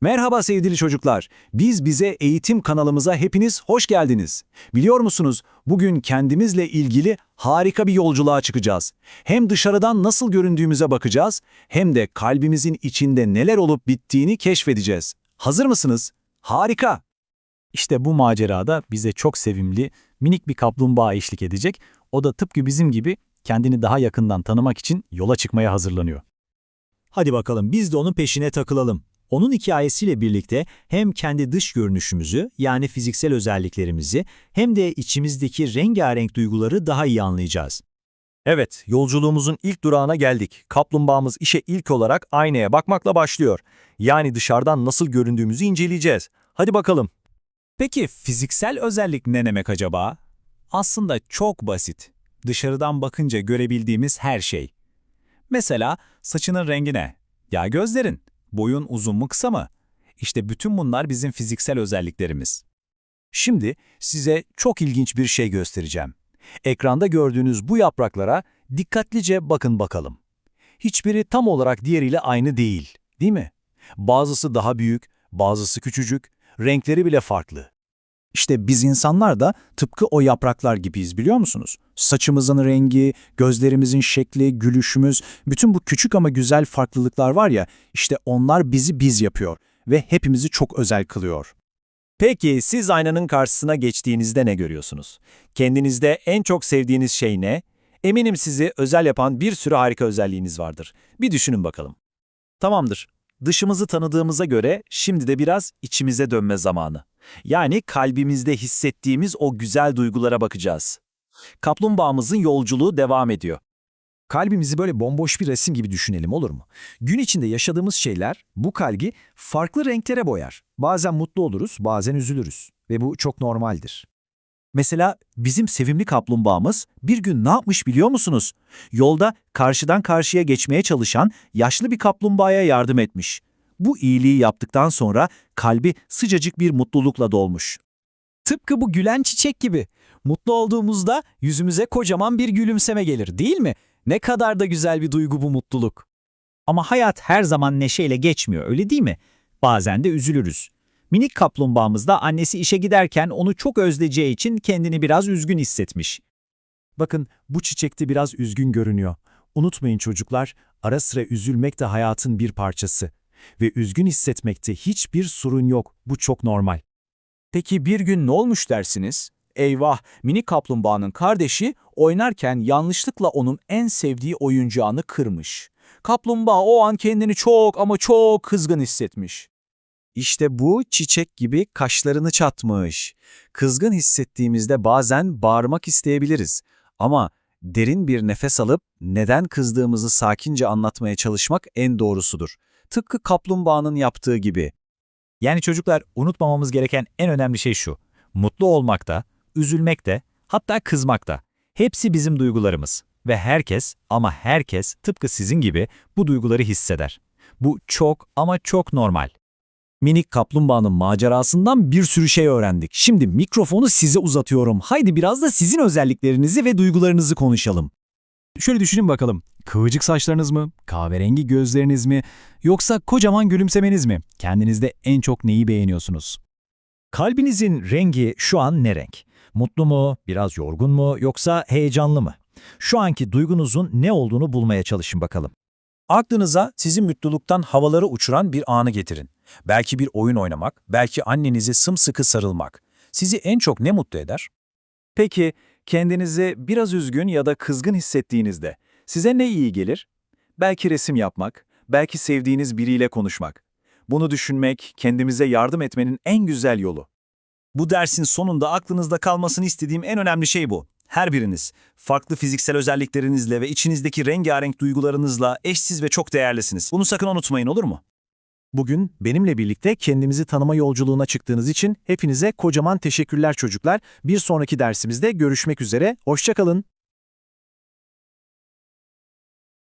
Merhaba sevgili çocuklar. Biz bize eğitim kanalımıza hepiniz hoş geldiniz. Biliyor musunuz? Bugün kendimizle ilgili harika bir yolculuğa çıkacağız. Hem dışarıdan nasıl göründüğümüze bakacağız, hem de kalbimizin içinde neler olup bittiğini keşfedeceğiz. Hazır mısınız? Harika. İşte bu macerada bize çok sevimli, minik bir kaplumbağa eşlik edecek. O da tıpkı bizim gibi kendini daha yakından tanımak için yola çıkmaya hazırlanıyor. Hadi bakalım biz de onun peşine takılalım. Onun hikayesiyle birlikte hem kendi dış görünüşümüzü yani fiziksel özelliklerimizi hem de içimizdeki rengarenk duyguları daha iyi anlayacağız. Evet, yolculuğumuzun ilk durağına geldik. Kaplumbağamız işe ilk olarak aynaya bakmakla başlıyor. Yani dışarıdan nasıl göründüğümüzü inceleyeceğiz. Hadi bakalım. Peki fiziksel özellik ne demek acaba? Aslında çok basit. Dışarıdan bakınca görebildiğimiz her şey. Mesela saçının rengi ne? Ya gözlerin? Boyun uzun mu kısa mı? İşte bütün bunlar bizim fiziksel özelliklerimiz. Şimdi size çok ilginç bir şey göstereceğim. Ekranda gördüğünüz bu yapraklara dikkatlice bakın bakalım. Hiçbiri tam olarak diğeriyle aynı değil, değil mi? Bazısı daha büyük, bazısı küçücük, renkleri bile farklı. İşte biz insanlar da tıpkı o yapraklar gibiyiz biliyor musunuz? Saçımızın rengi, gözlerimizin şekli, gülüşümüz, bütün bu küçük ama güzel farklılıklar var ya, işte onlar bizi biz yapıyor ve hepimizi çok özel kılıyor. Peki siz aynanın karşısına geçtiğinizde ne görüyorsunuz? Kendinizde en çok sevdiğiniz şey ne? Eminim sizi özel yapan bir sürü harika özelliğiniz vardır. Bir düşünün bakalım. Tamamdır. Dışımızı tanıdığımıza göre şimdi de biraz içimize dönme zamanı. Yani kalbimizde hissettiğimiz o güzel duygulara bakacağız. Kaplumbağamızın yolculuğu devam ediyor. Kalbimizi böyle bomboş bir resim gibi düşünelim olur mu? Gün içinde yaşadığımız şeyler bu kalbi farklı renklere boyar. Bazen mutlu oluruz, bazen üzülürüz ve bu çok normaldir. Mesela bizim sevimli kaplumbağamız bir gün ne yapmış biliyor musunuz? Yolda karşıdan karşıya geçmeye çalışan yaşlı bir kaplumbağaya yardım etmiş. Bu iyiliği yaptıktan sonra kalbi sıcacık bir mutlulukla dolmuş. Tıpkı bu gülen çiçek gibi. Mutlu olduğumuzda yüzümüze kocaman bir gülümseme gelir değil mi? Ne kadar da güzel bir duygu bu mutluluk. Ama hayat her zaman neşeyle geçmiyor öyle değil mi? Bazen de üzülürüz. Minik kaplumbağamız da annesi işe giderken onu çok özleyeceği için kendini biraz üzgün hissetmiş. Bakın bu çiçekte biraz üzgün görünüyor. Unutmayın çocuklar, ara sıra üzülmek de hayatın bir parçası. Ve üzgün hissetmekte hiçbir sorun yok. Bu çok normal. Peki bir gün ne olmuş dersiniz? Eyvah, minik kaplumbağanın kardeşi oynarken yanlışlıkla onun en sevdiği oyuncağını kırmış. Kaplumbağa o an kendini çok ama çok kızgın hissetmiş. İşte bu çiçek gibi kaşlarını çatmış. Kızgın hissettiğimizde bazen bağırmak isteyebiliriz. Ama derin bir nefes alıp neden kızdığımızı sakince anlatmaya çalışmak en doğrusudur. Tıpkı kaplumbağanın yaptığı gibi. Yani çocuklar unutmamamız gereken en önemli şey şu. Mutlu olmak da, üzülmek de, hatta kızmak da. Hepsi bizim duygularımız. Ve herkes ama herkes tıpkı sizin gibi bu duyguları hisseder. Bu çok ama çok normal. Minik kaplumbağanın macerasından bir sürü şey öğrendik. Şimdi mikrofonu size uzatıyorum. Haydi biraz da sizin özelliklerinizi ve duygularınızı konuşalım. Şöyle düşünün bakalım. Kıvırcık saçlarınız mı? Kahverengi gözleriniz mi? Yoksa kocaman gülümsemeniz mi? Kendinizde en çok neyi beğeniyorsunuz? Kalbinizin rengi şu an ne renk? Mutlu mu, biraz yorgun mu yoksa heyecanlı mı? Şu anki duygunuzun ne olduğunu bulmaya çalışın bakalım. Aklınıza sizi mutluluktan havaları uçuran bir anı getirin. Belki bir oyun oynamak, belki annenize sımsıkı sarılmak. Sizi en çok ne mutlu eder? Peki kendinizi biraz üzgün ya da kızgın hissettiğinizde size ne iyi gelir? Belki resim yapmak, belki sevdiğiniz biriyle konuşmak. Bunu düşünmek kendimize yardım etmenin en güzel yolu. Bu dersin sonunda aklınızda kalmasını istediğim en önemli şey bu. Her biriniz farklı fiziksel özelliklerinizle ve içinizdeki rengarenk duygularınızla eşsiz ve çok değerlisiniz. Bunu sakın unutmayın olur mu? Bugün benimle birlikte kendimizi tanıma yolculuğuna çıktığınız için hepinize kocaman teşekkürler çocuklar. Bir sonraki dersimizde görüşmek üzere. Hoşçakalın.